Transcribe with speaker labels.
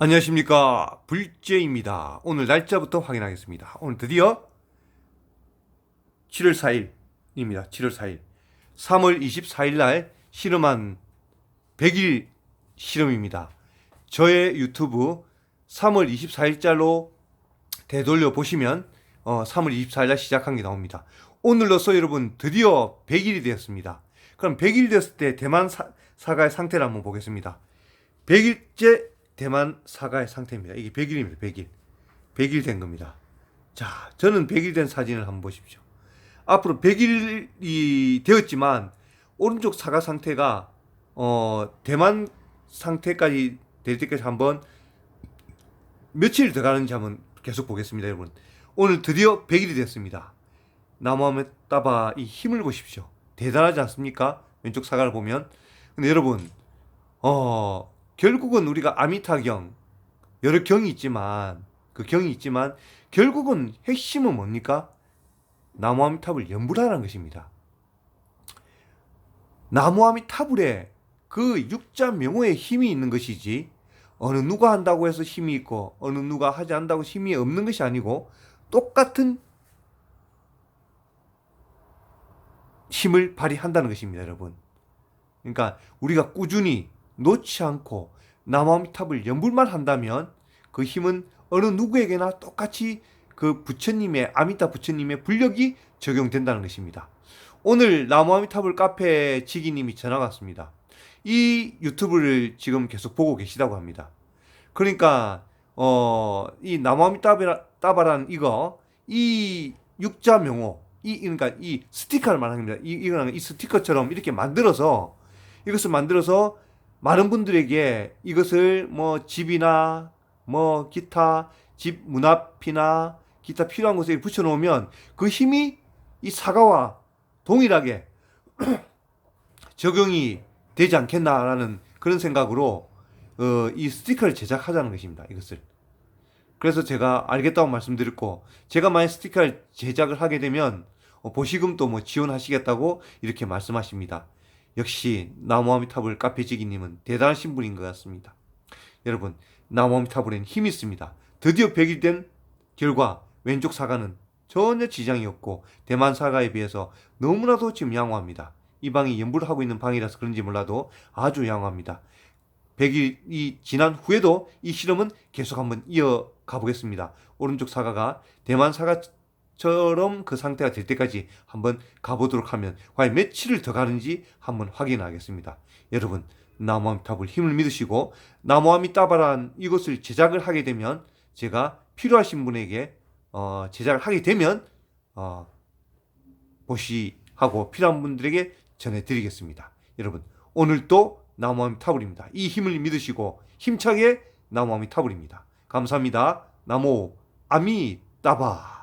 Speaker 1: 안녕하십니까 불제입니다. 오늘 날짜부터 확인하겠습니다. 오늘 드디어 7월 4일입니다. 7월 4일 3월 24일 날 실험한 100일 실험입니다. 저의 유튜브 3월 24일자로 되돌려 보시면 어, 3월 24일 날 시작한 게 나옵니다. 오늘로써 여러분 드디어 100일이 되었습니다. 그럼 100일 되었을 때 대만 사, 사과의 상태를 한번 보겠습니다. 100일째 대만 사과의 상태입니다. 이게 100일입니다. 100일. 100일 된 겁니다. 자, 저는 100일 된 사진을 한번 보십시오. 앞으로 100일이 되었지만 오른쪽 사과 상태가 어, 대만 상태까지 될 때까지 한번 며칠 더 가는지 한번 계속 보겠습니다, 여러분. 오늘 드디어 100일이 됐습니다. 나무함에 따봐 이 힘을 보십시오. 대단하지 않습니까? 왼쪽 사과를 보면. 근데 여러분, 어, 결국은 우리가 아미타경, 여러 경이 있지만, 그 경이 있지만, 결국은 핵심은 뭡니까? 나무 아미타불 연불하라는 것입니다. 나무 아미타불에 그 육자 명호의 힘이 있는 것이지, 어느 누가 한다고 해서 힘이 있고, 어느 누가 하지 않는다고 힘이 없는 것이 아니고, 똑같은 힘을 발휘한다는 것입니다, 여러분. 그러니까 우리가 꾸준히 놓지 않고 나무아미탑을 연불만 한다면 그 힘은 어느 누구에게나 똑같이 그 부처님의 아미타 부처님의 불력이 적용된다는 것입니다. 오늘 나무아미탑을 카페 지기님이 전화가 왔습니다. 이 유튜브를 지금 계속 보고 계시다고 합니다. 그러니까 어이 나무아미타바란 이거 이 육자 명호 이 그러니까 이 스티커를 말하는 겁니다. 이 이거는 이 스티커처럼 이렇게 만들어서 이것을 만들어서 많은 분들에게 이것을 뭐 집이나 뭐 기타 집 문 앞이나 기타 필요한 곳에 붙여 놓으면 그 힘이 이 사과와 동일하게 적용이 되지 않겠나라는 그런 생각으로 어, 이 스티커를 제작하자는 것입니다. 이것을. 그래서 제가 알겠다고 말씀드렸고 제가 만약 스티커를 제작을 하게 되면 어, 보시금도 뭐 지원하시겠다고 이렇게 말씀하십니다. 역시 나무아미타불 카페지기님은 대단하신 분인 것 같습니다. 여러분 나무아미타불엔 힘이 있습니다. 드디어 100일 된 결과 왼쪽 사과는 전혀 지장이 없고 대만 사과에 비해서 너무나도 지금 양호합니다. 이 방이 연불을 하고 있는 방이라서 그런지 몰라도 아주 양호합니다. 100일이 지난 후에도 이 실험은 계속 한번 이어가 보겠습니다. 오른쪽 사과가 대만 사과 처럼 그 상태가 될 때까지 한번 가보도록 하면 과연 며칠을 더 가는지 한번 확인하겠습니다. 여러분 나무아미타불 힘을 믿으시고 나무아미타바란 이것을 제작을 하게 되면 제가 필요하신 분에게 어, 제작을 하게 되면 어, 보시하고 필요한 분들에게 전해드리겠습니다. 여러분 오늘도 나무아미 타불입니다. 이 힘을 믿으시고 힘차게 나무아미 타불입니다. 감사합니다. 나무 아미 따바